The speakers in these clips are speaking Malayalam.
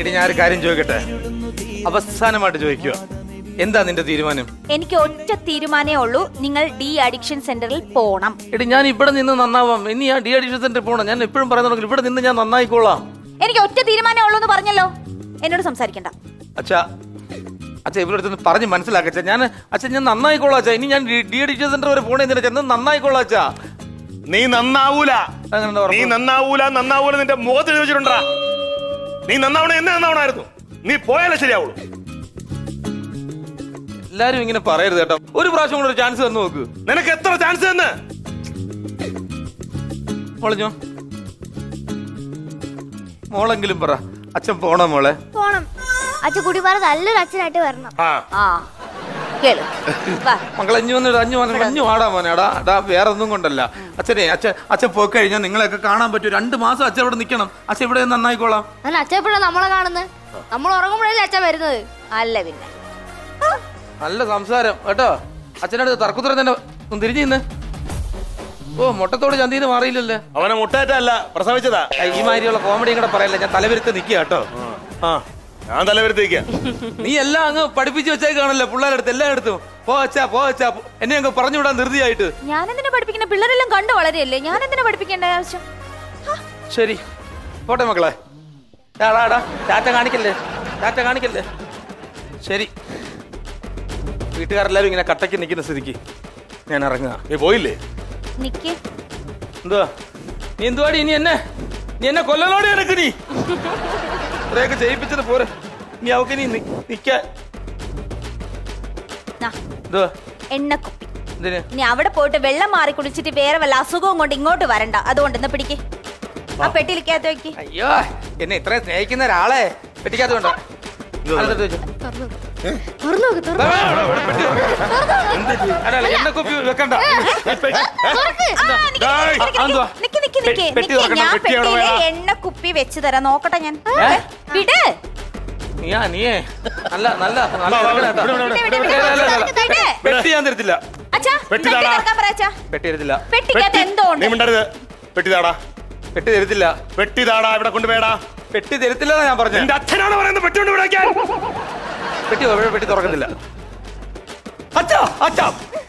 ഇനി ഞാൻ ഒരു കാര്യം ചോദിക്കട്ടെ? അവസാനമായിട്ട് ചോദിക്കുക എന്താ നിന്റെ തീരുമാനം? എനിക്ക് ഒറ്റ തീരുമാനേ ഉള്ളൂ. നിങ്ങൾ ഡി അഡിക്ഷൻ സെന്ററിൽ പോണം. എടി ഞാൻ ഇവിടെ നിന്ന് നന്നാവാം. ഇനി ഞാൻ ഡി അഡിക്ഷൻ സെന്ററിൽ പോണം. ഞാൻ എപ്പോഴും പറയുന്നുണ്ടെങ്കിൽ ഇവിടെ നിന്ന് ഞാൻ നന്നായിക്കോളാം. എനിക്ക് ഒറ്റ തീരുമാനേ ഉള്ളൂ എന്ന് പറഞ്ഞല്ലോ. എന്നോട് സംസാരിക്കണ്ട. അച്ഛാ അച്ഛാ ഇവരുടെ അടുത്ത് പറഞ്ഞ് മനസ്സിലാക്കച്ചാ ഞാൻ അച്ഛാ ഞാൻ നന്നായിക്കോളാം അച്ഛാ. ഇനി ഞാൻ ഡി അഡിക്ഷൻ സെന്റർ വരെ പോണേ എന്തിനാ ചെന്ന് നന്നായിക്കോളാം അച്ഛാ. നീ നന്നാവൂല. നീ നന്നാവൂല നന്നാവൂല നിന്റെ മുഖത്ത് എഴുതി വെച്ചിട്ടുണ്ടാ നീ നന്നാവണ എന്നെ നന്നാവണായിരുന്നു നീ പോയാലേ ശരിയാവുള്ളൂ. എല്ലാരും ഇങ്ങനെ പറയരുത് കേട്ടോ. ഒരു പ്രാവശ്യം കൂടെ ഒരു ചാൻസ് തന്നു നോക്ക്. നിനക്ക് എത്ര ചാൻസ് തന്നെ? മോളഞ്ഞോ മോളെങ്കിലും പറ. അച്ഛൻ പോണോ മോളെ? പോണം. അച്ഛൻ കുടിപാറ നല്ലൊരു അച്ഛനായിട്ട് വരണം. ആ. ആ. കേളു. വാ. മക്കൾ അഞ്ഞു വന്നിട്ട് അഞ്ഞു വന്നിട്ട് അഞ്ഞു ആടാ മോനെ എടാ. എടാ വേറെ ഒന്നും കൊണ്ടല്ല. അച്ഛനെ അച്ഛൻ അച്ഛൻ പോയി കഴിഞ്ഞാൽ നിങ്ങളെയൊക്കെ കാണാൻ പറ്റും. രണ്ട് മാസം അച്ഛൻ ഇവിടെ നിൽക്കണം. അച്ഛൻ ഇവിടെ നന്നായിക്കോളാം. അങ്ങനെ അച്ഛൻ എപ്പോഴാണ് നമ്മളെ കാണുന്നത് നമ്മൾ ഉറങ്ങുമ്പോഴല്ലേ അച്ഛൻ വരുന്നത്? അല്ല പിന്നെ. നല്ല സംസാരം കേട്ടോ. അച്ഛനടുത്ത് തർക്കുത്തരം തന്നെ ഒന്ന് തിരിഞ്ഞു നിന്ന്. ഓ മുട്ടത്തോട് ചന്തീന്ന് മാറിയില്ലല്ലേ? അവനെ മുട്ടേറ്റല്ല പ്രസവിച്ചതാ. ഏയ്, ഈ മാതിരിയുള്ള കോമഡിയും കൂടെ പറയല്ല? ഞാൻ തലവരുത്ത് നിൽക്കുക കേട്ടോ. ആ. ഞാൻ തലവരുത്തേക്ക നീ എല്ലാം അങ്ങ് പഠിപ്പിച്ച് വെച്ചേക്കാണല്ലോ പിള്ളേരെടുത്ത് എല്ലാം എടുത്തു. പോ പോച്ചാ പോ പോ. എന്നെ അങ്ങ് പറഞ്ഞു വിടാൻ ധൃതിയായിട്ട്. ഞാൻ എന്തിനാ പഠിപ്പിക്കുന്ന? പിള്ളേരെല്ലാം കണ്ടു വളരെയല്ലേ? ഞാൻ എന്തിനാ പഠിപ്പിക്കേണ്ട ആവശ്യം? ശരി. പോട്ടെ മക്കളെ. ടാറ്റ കാണിക്കല്ലേ? ടാറ്റ കാണിക്കല്ലേ? ശരി. വീട്ടുകാരെല്ലാരും ഇങ്ങനെ കട്ടയ്ക്ക് നിൽക്കുന്ന സ്ഥിതിക്ക് ഞാൻ ഇറങ്ങുക. നീ പോയില്ലേ? നിക്ക്. എന്തുവാ? നീ എന്തുവാടി? ഇനി എന്നെ നീ എന്നെ കൊല്ലലോടെ എനക്ക് നീ. ഇത്രയൊക്കെ ചെയ്യിപ്പിച്ചത് പോരെ. നീ അവക്ക് നീ നി- നിക്കാൻ നാ, എന്തുവാ എണ്ണക്കുപ്പി എന്തിന്? ഇനി അവിടെ പോയിട്ട് വെള്ളം മാറി കുടിച്ചിട്ട് വേറെ വല്ല അസുഖവും കൊണ്ട് ഇങ്ങോട്ട് വരണ്ട. അതുകൊണ്ട് ഇന്ന് പിടിക്ക്. ആ പെട്ടിയിലേക്കകത്ത് വെക്ക്. അയ്യോ എന്നെ ഇത്ര സ്നേഹിക്കുന്ന ഒരാളെ പെട്ടിക്കകത്ത് വേണ്ട തുറന്നു നോക്ക്. തുറന്നു എന്നെ കുപ്പി വെക്കണ്ട. നിക്ക്, നിക്ക്, നിക്ക്, എന്തുവാ? നിക്ക്, നിക്ക്, നിക്ക്, പെട്ടി നിക്ക്. തുറക്കണം, ഞാൻ പെട്ടി അവിടെ പെട്ടിയിലെ വേണം. എണ്ണക്കുപ്പി വെച്ച് തരാം. നോക്കട്ടെ ഞാൻ. വിട്. നീയാ നീയേ. നല്ല നല്ല. പെട്ടി ഞാൻ തരത്തില്ല. പെട്ടി താടാ. പെട്ടി തരത്തില്ല. നീ മിണ്ടരുത് പെട്ടിതാടാ പെട്ടി തരത്തില്ല. പെട്ടിതാടാ ഇവിടെ കൊണ്ടുപോയടാ പെട്ടി തരത്തില്ല ഞാൻ പറഞ്ഞു. നിന്റെ അച്ഛനാണ് പറയുന്നത് പെട്ടി കൊണ്ട് വിടാക്കാൻ. പെട്ടി പെട്ടി തുറക്കത്തില്ല. അച്ഛാ അച്ഛാ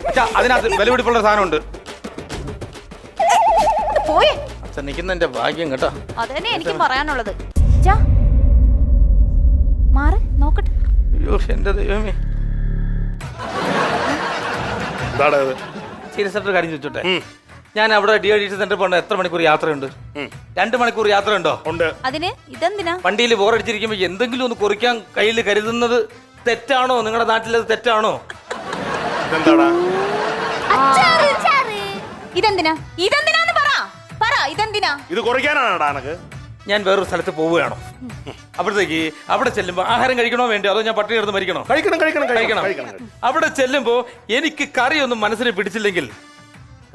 അച്ഛാ അതിനകത്ത് സാധനമുണ്ട്. പോയേ. അച്ഛൻ നിൽക്കുന്നതിന്റെ ഭാഗ്യം കേട്ടോ. അതന്നെ എനിക്ക് എനിക്കും പറയാനുള്ളത്. അച്ഛാ മാറ് നോക്കട്ടെ. അയ്യോ എന്റെ ദൈവമേ. എന്താടാ ഇത്? സീരിയസ് ആയിട്ട് ഒരു കാര്യം ചോദിച്ചോട്ടെ? ഉം. ഞാൻ അവിടെ ഡി അഡിഷൻ സെന്റർ പോണ എത്ര മണിക്കൂർ യാത്രയുണ്ട്? ഉം. രണ്ട് മണിക്കൂർ യാത്രയുണ്ടോ? ഉണ്ട്. അതിന് ഇതെന്തിനാ? വണ്ടിയിൽ ബോറടിച്ചിരിക്കുമ്പോ എന്തെങ്കിലും ഒന്ന് കുറിക്കാൻ കയ്യിൽ കരുതുന്നത് തെറ്റാണോ? നിങ്ങളുടെ നാട്ടിൽ അത് തെറ്റാണോ? എന്താടാ അച്ചാറ് അച്ചാറ് ഇതെന്തിനാ? ഇതെന്തിനാന്ന് പറ. പറ ഇതെന്തിനാ? ഇത് കുറയ്ക്കാനാണോടാ എനക്ക് ഞാൻ വേറൊരു സ്ഥലത്ത് പോവുകയാണോ? അവിടത്തേക്ക് അവിടെ ചെല്ലുമ്പോൾ ആഹാരം കഴിക്കണോ വേണ്ടി? അതോ ഞാൻ പട്ടിണി കിടന്ന് മരിക്കണോ? കഴിക്കണം കഴിക്കണം കഴിക്കണം കഴിക്കണം. അവിടെ ചെല്ലുമ്പോൾ എനിക്ക് കറിയൊന്നും മനസ്സിന് പിടിച്ചില്ലെങ്കിൽ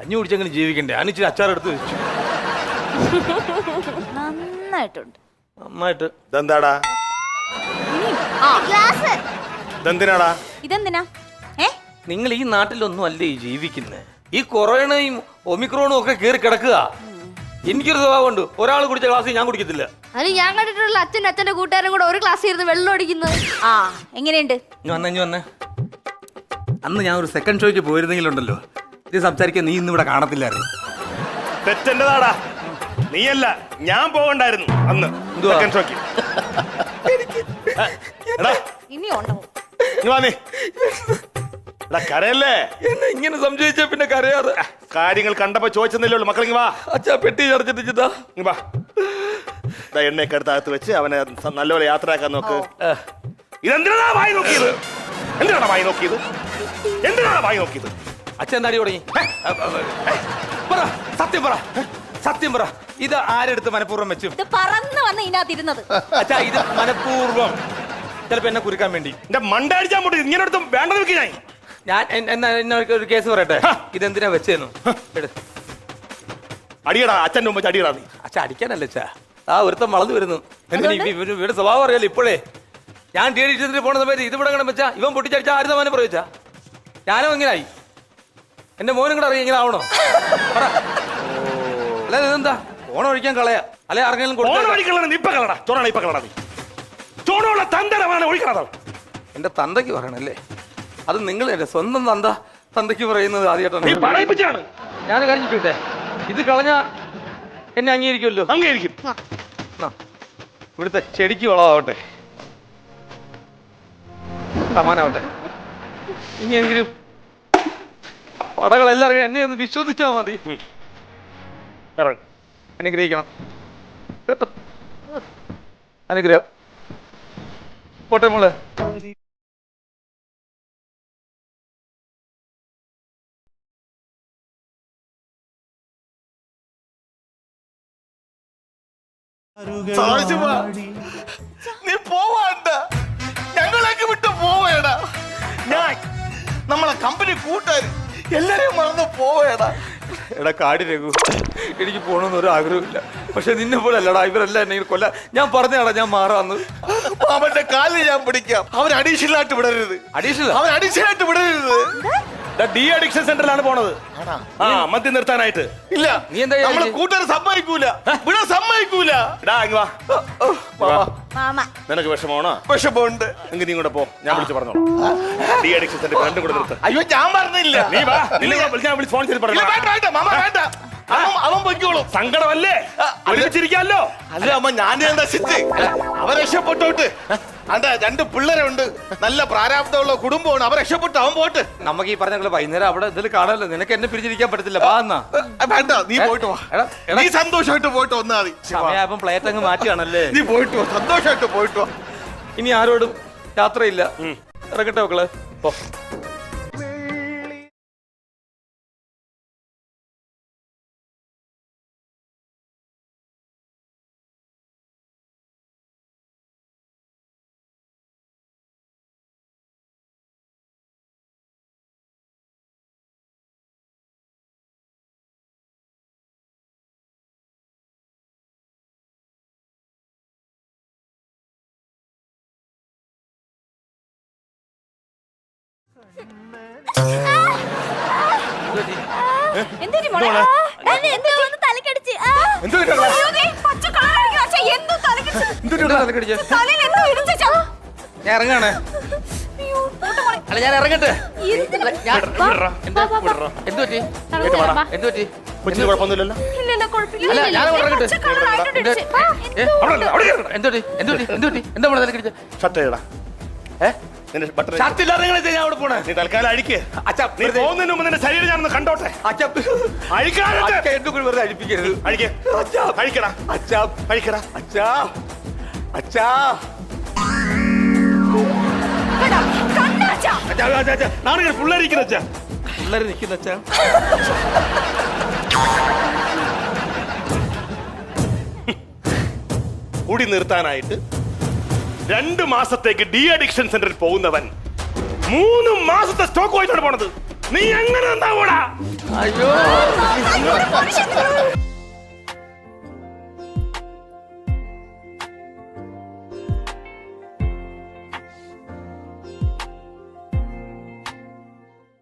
കഞ്ഞി കുടിച്ചെങ്കിലും ജീവിക്കണ്ടേ? അനിച്ച് അച്ചാർ എടുത്ത് വെച്ചു. നന്നായിട്ടുണ്ട്. നന്നായിട്ട്. ഇതെന്താടാ? ആ ഗ്ലാസ്. ഇതെന്തിനാടാ? ഇതെന്തിനാ? ഏ? നിങ്ങൾ ഈ നാട്ടിലൊന്നും അല്ലേ ജീവിക്കുന്നേ? ജീവിക്കുന്നത് ഈ കൊറോണയും ഒമിക്രോണും ഒക്കെ കയറി കിടക്കുക. എനിക്കൊരു സ്വഭാവമുണ്ട്. ഒരാൾ കുടിച്ച ഗ്ലാസ് ഞാൻ കുടിക്കത്തില്ല. അത് ഞാൻ കണ്ടിട്ടുള്ള അച്ഛൻ അച്ഛന്റെ കൂട്ടുകാരും കൂടെ ഒരു ക്ലാസ് ഇരുന്ന് വെള്ളം അടിക്കുന്നത് ആ എങ്ങനെയുണ്ട്? ഇനി വന്നേ ഇനി വന്നേ. അന്ന് ഞാൻ ഒരു സെക്കൻഡ് ഷോയ്ക്ക് പോയിരുന്നെങ്കിലുണ്ടല്ലോ. ഇത് സംസാരിക്കാൻ നീ ഇന്ന് ഇവിടെ കാണത്തില്ലായിരുന്നു. തെറ്റെന്റെതാടാ നീയല്ല ഞാൻ പോകണ്ടായിരുന്നു അന്ന് എന്തുവാ? സെക്കൻഡ് ഷോക്ക് എടാ. ഇനി ഉണ്ടോ? ഇങ്ങ് വാ നീ. എടാ കരയല്ലേ? എന്നെ ഇങ്ങനെ സംശയിച്ച പിന്നെ കരയാറ് കാര്യങ്ങൾ കണ്ടപ്പോ ചോദിച്ചെന്നല്ലേ ഉള്ളൂ. മക്കളിങ് വാ. അച്ഛാ പെട്ടി ഇങ്ങ് വാ. ദാ എണ്ണയൊക്കെ എടുത്ത് അകത്ത് വെച്ച് അവനെ സ- നല്ലപോലെ യാത്രയാക്കാൻ നോക്ക്. ഇതെന്തിനാ വായി നോക്കിയത്? എന്തിനാണ് വായി നോക്കിയത്? എന്തിനാണ് വായി നോക്കിയത്? അച്ഛൻ എന്താടി തുടങ്ങി? പറ സത്യം പറ. സത്യം പറ. ഇത് ആരെടുത്ത് മനഃപൂർവം വെച്ചു? ഇത് പറന്ന് വന്ന് ഇതിനകത്തിരുന്നത്. അച്ഛാ ഇത് മനഃപൂർവം. ചിലപ്പോ എന്നെ കുരുക്കാൻ വേണ്ടി. എന്റെ മണ്ട അടിച്ചാൽ പോട്ട്. ഇങ്ങനെ എടുത്തും വേണ്ടത് വെക്ക് ഞാൻ. ഞാൻ എന്നാ എന്നാ ഒരു- ഒരു കേസ് പറയട്ടെ? ഇതെന്തിനാ വെച്ചേന്നു? അടിയടാ അച്ഛന്റെ മുമ്പ് അടിയടാ നീ. അച്ഛാ അടിക്കാനല്ല അച്ഛാ? ആ ഒരുത്തം വളർന്നു വരുന്നു. എന്തിനാ ഇവ- ഇവന് ഇവരുടെ സ്വഭാവം അറിയാലോ ഇപ്പോഴേ. ഞാൻ ടി ഡി പോണ സമയത്ത് ഇത് ഇവിടെ അങ്ങനെ വെച്ചാ ഇവൻ പൊട്ടിച്ചടിച്ചാ ആര് സമാനം പറയച്ചാ ഞാനും ഇങ്ങനായി. എന്റെ മോനും കൂടെ അറിയാം ഇങ്ങനെ ആവണോ? പറ. അല്ല ഇതെന്താ? ഓണം ഒഴിക്കാൻ കളയാ. അല്ലെ ആർക്കെങ്കിലും ഓണം കൊടുക്കാം അടിക്കളാണ് നീ ഇപ്പൊ കളടാ. ചോറാണ് ഇപ്പൊ കളടാ നീ. തന്തരമാണ് ഒഴിക്കണത് എന്റെ തന്തയ്ക്ക് പറയണല്ലേ? അത് നിങ്ങൾ എന്റെ സ്വന്തം തന്ത തന്തയ്ക്ക് പറയുന്നത് നീ ആദ്യമായിട്ടാണ് പറയിപ്പിച്ചാണ് ഞാൻ കഴിഞ്ഞിട്ടെ ഇത് കളഞ്ഞ എന്നെ അംഗീകരിക്കുമല്ലോ? അംഗീകരിക്കും. ഇവിടുത്തെ ചെടിക്ക് വളമാവട്ടെ. സമാനാവട്ടെ. ഇനിയെങ്കിലും പടകളെല്ലാം അറിയാം എന്നെ ഒന്ന് വിശ്വസിച്ചാൽ മതി. അനുഗ്രഹിക്കണം. അനുഗ്രഹം. പോട്ടെ മോളെ. നീ പോവാണ്ട ഞങ്ങളൊക്കെ വിട്ട് പോവേടാ. ഞാൻ നമ്മളെ കമ്പനി കൂട്ടാൻ എല്ലാരെയും മറന്ന് പോവേടാ. എടാ കാടി രഘു എനിക്ക് പോകണമെന്ന് ഒരു ആഗ്രഹമില്ല പക്ഷെ നിന്നെ പോലെ അല്ലടാ ഇവരെല്ലാം എന്നെ കൊല്ല. ഞാൻ പറഞ്ഞാടാ ഞാൻ മാറാന്ന്. അവന്റെ കാലിൽ ഞാൻ പിടിക്കാം. അവൻ അഡീഷണൽ ആയിട്ട് വിടരുത്. അഡീഷണൽ അവൻ അഡീഷണൽ ആയിട്ട് വിടരുത്. ഡി അഡിക്ഷൻ സെന്ററിലാണ് പോണത്. ആ മദ്യം നിർത്താനായിട്ട്. ഇല്ല. നീ എന്താ നമ്മൾ? കൂട്ടുകാർ സമ്മതിക്കൂല. ഇവിടെ സമ്മതിക്കൂല. ഇങ്ങ് വാ. മാമ. നിനക്ക് വിഷമമാണോ? വിഷമമുണ്ട്. എങ്കിൽ നീ കൂടെ പോ. ഞാൻ വിളിച്ച് പറഞ്ഞോളാം. ഡി അഡിക്ഷൻ സെന്റർ രണ്ടും കൂടെ നിർത്ത് അയ്യോ ഞാൻ പറഞ്ഞില്ല. നീ വാ. ഞാൻ വിളിച്ച് ഞാൻ ഫോൺ ചെയ്ത് പറഞ്ഞു വേണ്ട, വേണ്ട, മാമ വേണ്ട. അവൻ അവൻ പൊയ്ക്കോളും. സങ്കടമല്ലേ? ഒരുമിച്ചിരിക്കാമല്ലോ അല്ല അമ്മ ഞാൻ നശിച്ച് അവൻ രക്ഷപ്പെട്ടോട്ട്. അണ്ട രണ്ട് പിള്ളേരുണ്ട്. നല്ല പ്രാരാബ്ദമുള്ള കുടുംബമാണ്. അവൻ രക്ഷപ്പെട്ടു. അവൻ പോട്ട്. നമുക്ക് ഈ പറഞ്ഞ വൈകുന്നേരം അവിടെ ഇതിൽ കാണാമല്ലോ. നിനക്ക് എന്നെ പിരിച്ചിരിക്കാൻ പറ്റത്തില്ല. വാ എന്നാ. വേണ്ട. നീ പോയിട്ട് വാ. നീ സന്തോഷമായിട്ട് പോയിട്ട് വന്നാ മതി. സമയായപ്പം പ്ലേറ്റ് അങ്ങ് മാറ്റിയാണല്ലേ നീ പോയിട്ട് വാ. സന്തോഷമായിട്ട് പോയിട്ട് വാ. ഇനി ആരോടും യാത്രയില്ല. ഇറങ്ങട്ടെ മക്കളെ. പോ. എന്തിനു മോളെ എന്നെ എന്തോ ഒന്ന് തലക്കടിച്ച് ആ. എന്ത്? അയ്യോ, ദേ, പച്ച കളറായിരിക്കും. പക്ഷേ എന്തോ തലക്കടിച്ച്. എന്തുകൊണ്ടാ തലക്കടിച്ചേ? തലയിൽ എന്തോ ഇടിച്ചേച്ചാ. ഞാൻ ഇറങ്ങാണ് അയ്യോ, പോട്ടെ മോളെ. അല്ല ഞാൻ ഇറങ്ങട്ടെ എന്തിന്? ഞാൻ- വാ, വിടറാ. വാ, വാ, വാ. എന്ത് പറ്റി തളർന്നു വാടാ. എന്ത് പറ്റി കൊച്ചിന് കുഴപ്പമൊന്നുമില്ലല്ലോ ഇല്ല, ഇല്ല, കുഴപ്പമില്ല. അല്ല, ഞാൻ ഇല്ല, ഇറങ്ങട്ടെ. പച്ച കളറായിട്ടുണ്ട് ഇടിച്ച്. ആ, ഏ, എന്തോ അവിടെ ഉണ്ട്. അവിടെ ഇല്ല. എന്ത് പറ്റി എന്ത് പറ്റി എന്ത് പറ്റി എന്താ മോളെ തലക്കടിച്ചേ ഷർട്ട് ചെയ്യടാ ഏ നിന്റെ ബട്ടർ ഷർട്ടില്ലാതെ ഞാൻ അവിടെ പോണേ? നീ തൽക്കാലം അഴിക്ക് അച്ഛാ നീ പോകുന്നതിന് മുമ്പ് നിന്റെ ശരീരം ഞാനൊന്ന് കണ്ടോട്ടെ? അച്ഛാ അഴിക്കാനായിട്ട് എന്നെ കൂടി വെറുതെ അഴിപ്പിക്കരുത്. അഴിക്ക്. അച്ഛാ അഴിക്കടാ. അച്ഛാ അഴിക്കടാ. അച്ഛാ അച്ഛാ. കേട്ടോ, കണ്ണടച്ചാ. അച്ഛാ, അച്ഛാ, നാണികൾ പിള്ളേര് നിൽക്കുന്ന അച്ഛാ. കൂടി നിർത്താനായിട്ട് രണ്ട് മാസത്തേക്ക് ഡി അഡിക്ഷൻ സെന്ററിൽ പോകുന്നവൻ മൂന്ന് മാസത്തെ സ്റ്റോക്ക് പോയിട്ടാണ് പോണത്. നീ എങ്ങനെ എന്താ അയ്യോ.